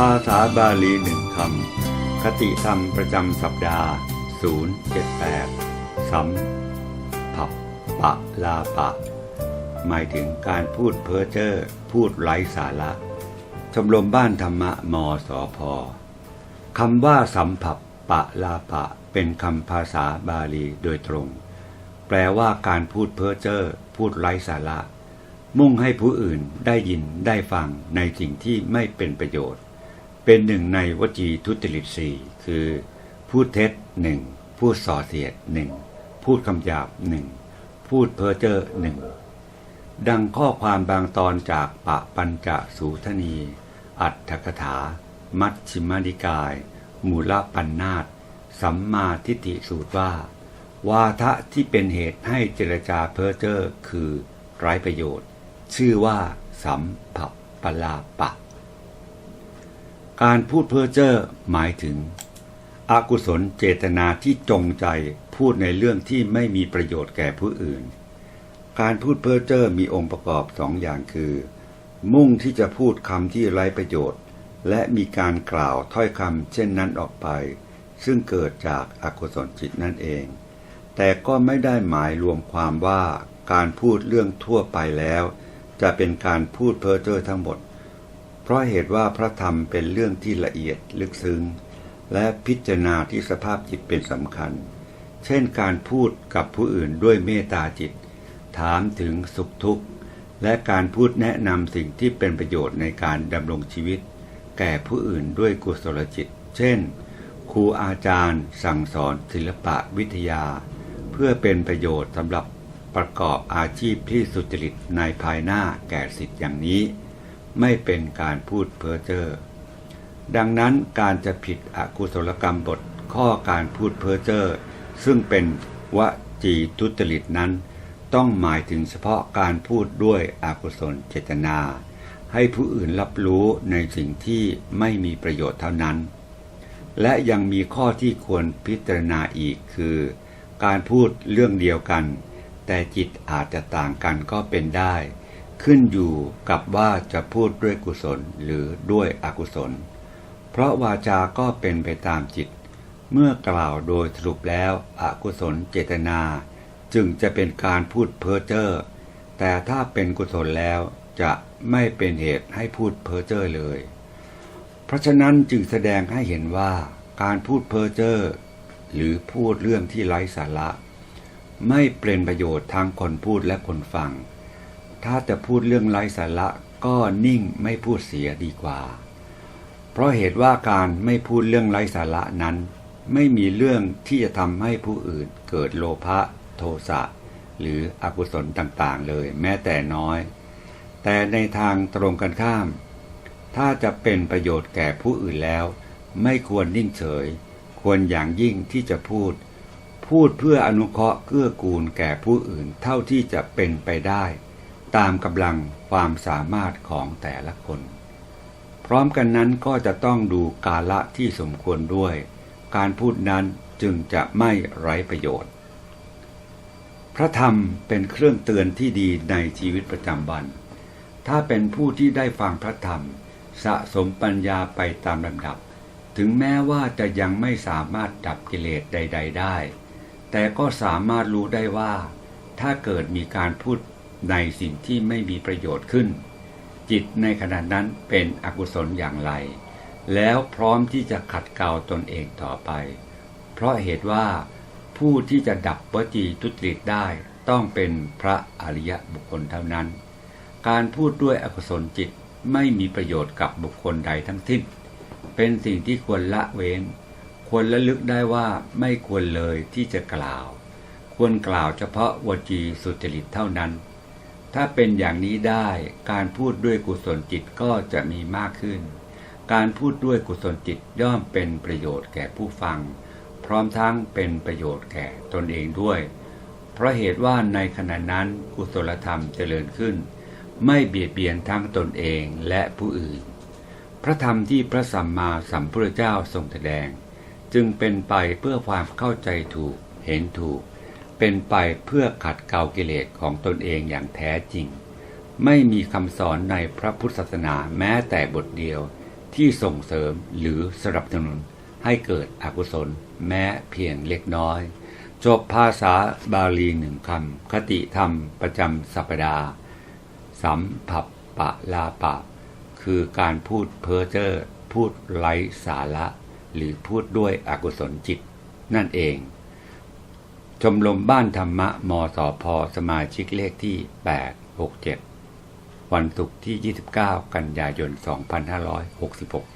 ภาษาบาลีหนึ่งคำคติธรรมประจำสัปดาห์ 078สัมผับปะลาปะ หมายถึงการพูดเพ้อเจ้อพูดไร้สาระ ชมรมบ้านธรรมะมสอพคำว่าสัมผับปะลาปะ เป็นคำภาษาบาลีโดยตรง แปลว่าการพูดเพ้อเจ้อพูดไร้สาระ มุ่งให้ผู้อื่นได้ยินได้ฟังในสิ่งที่ไม่เป็นประโยชน์ เป็นหนึ่งในวจีทุจริตสี่คือพูดเท็จหนึ่งพูดส่อเสียดหนึ่งพูดคำหยาบหนึ่งพูดเพ้อเจ้อหนึ่งดังข้อความบางตอนจากปะปัญจสูทนี อัตถกถา มัชชิมานิกาย มูลปัญนาตสัมมาทิฏฐิสูตรว่า วาทะที่เป็นเหตุให้เจรจาเพ้อเจ้อคือไร้ประโยชน์ ชื่อว่า สัมผัสปลาปะ การพูดเพ้อเจ้อหมายถึง อกุศลเจตนาที่จงใจพูดในเรื่องที่ไม่มีประโยชน์แก่ผู้อื่น การพูดเพ้อเจ้อมีองค์ประกอบสองอย่างคือ มุ่งที่จะพูดคำที่ไร้ประโยชน์ และมีการกล่าวถ้อยคำเช่นนั้นออกไป ซึ่งเกิดจากอากุศลจิตนั่นเอง แต่ก็ไม่ได้หมายรวมความว่าการพูดเรื่องทั่วไปแล้ว จะเป็นการพูดเพ้อเจ้อทั้งหมด เพราะเหตุว่าพระธรรมเป็นเรื่องที่ละเอียดลึกซึ้ง และพิจารณาที่สภาพจิตเป็นสำคัญ เช่นการพูดกับผู้อื่นด้วยเมตตาจิต ถามถึงสุขทุกข์ และการพูดแนะนำสิ่งที่เป็นประโยชน์ในการดำรงชีวิต แก่ผู้อื่นด้วยกุศลจิต เช่น ครูอาจารย์ สั่งสอนศิลปะวิทยา เพื่อเป็นประโยชน์สำหรับประกอบอาชีพที่สุจริตในภายหน้าแก่สิทธิ์อย่างนี้ ไม่เป็นการพูดเพ้อเจ้อดังนั้นการจะผิดอกุศลกรรมบทข้อการพูดเพ้อเจ้อซึ่งเป็นวจีทุจริตนั้น ต้องหมายถึงเฉพาะการพูดด้วยอกุศลเจตนา ให้ผู้อื่นรับรู้ในสิ่งที่ไม่มีประโยชน์เท่านั้น และยังมีข้อที่ควรพิจารณาอีกคือ การพูดเรื่องเดียวกัน แต่จิตอาจจะต่างกันก็เป็นได้ ขึ้นอยู่กับว่าจะพูดด้วยกุศลหรือด้วยอกุศล เพราะวาจาก็เป็นไปตามจิต เมื่อกล่าวโดยสรุปแล้วอกุศลเจตนา จึงจะเป็นการพูดเพ้อเจ้อแต่ถ้าเป็นกุศลแล้วจะไม่เป็นเหตุให้พูดเพ้อเจ้อเลย เพราะฉะนั้นจึงแสดงให้เห็นว่าการพูดเพ้อเจ้อหรือพูดเรื่องที่ไร้สาระ ไม่เป็นประโยชน์ทั้งคนพูดและคนฟัง ถ้าจะพูดเรื่องไร้สาระก็นิ่งไม่พูดเสียดีกว่า เพราะเหตุว่าการไม่พูดเรื่องไร้สาระนั้น ไม่มีเรื่องที่จะทำให้ผู้อื่นเกิดโลภะโทสะหรืออกุศลต่างๆ เลยแม้แต่น้อย แต่ในทางตรงกันข้าม ถ้าจะเป็นประโยชน์แก่ผู้อื่นแล้ว ไม่ควรนิ่งเฉย ควรอย่างยิ่งที่จะพูด พูดเพื่ออนุเคราะห์เกื้อกูลแก่ผู้อื่นเท่าที่จะเป็นไปได้ ตามกำลังความสามารถของแต่ละคน พร้อมกันนั้นก็จะต้องดูกาละที่สมควรด้วย การพูดนั้นจึงจะไม่ไร้ประโยชน์ พระธรรมเป็นเครื่องเตือนที่ดีในชีวิตประจำวัน ถ้าเป็นผู้ที่ได้ฟังพระธรรม สะสมปัญญาไปตามลำดับ ถึงแม้ว่าจะยังไม่สามารถดับกิเลสใด ๆ ได้ แต่ก็สามารถรู้ได้ว่า ถ้าเกิดมีการพูด ในสิ่งที่ไม่มีประโยชน์ขึ้น จิตในขณะนั้นเป็นอกุศลอย่างไร แล้วพร้อมที่จะขัดเกลาตนเองต่อไป เพราะเหตุว่าผู้ที่จะดับวจีทุจริตได้ต้องเป็นพระอริยบุคคลเท่านั้น การพูดด้วยอกุศลจิตไม่มีประโยชน์กับบุคคลใดทั้งสิ้น เป็นสิ่งที่ควรละเว้น ควรระลึกได้ว่าไม่ควรเลยที่จะกล่าว ควรกล่าวเฉพาะวจีสุจริตเท่านั้น ถ้าเป็นอย่างนี้ได้การพูดด้วยกุศลจิตก็จะมีมากขึ้น การพูดด้วยกุศลจิตย่อมเป็นประโยชน์แก่ผู้ฟัง พร้อมทั้งเป็นประโยชน์แก่ตนเองด้วย เพราะเหตุว่าในขณะนั้นกุศลธรรมเจริญขึ้น ไม่เบียดเบียนทั้งตนเองและผู้อื่น พระธรรมที่พระสัมมาสัมพุทธเจ้าทรงแสดง จึงเป็นไปเพื่อความเข้าใจถูกเห็นถูก เป็นไปเพื่อขัดเกลากิเลสของตนเองอย่างแท้จริง ไม่มีคำสอนในพระพุทธศาสนาแม้แต่บทเดียวที่ส่งเสริมหรือสนับสนุนให้เกิดอกุศลแม้เพียงเล็กน้อย จบภาษาบาลีหนึ่งคำคติธรรมประจำสัปดาห์สัมผับปะลาปะ คือการพูดเพ้อเจ้อพูดไร้สาระ หรือพูดด้วยอกุศลจิต นั่นเอง ชมรมบ้านธรรมะมสพสมาชิกเลขที่ 867 วันศุกร์ที่ 29 กันยายน 2566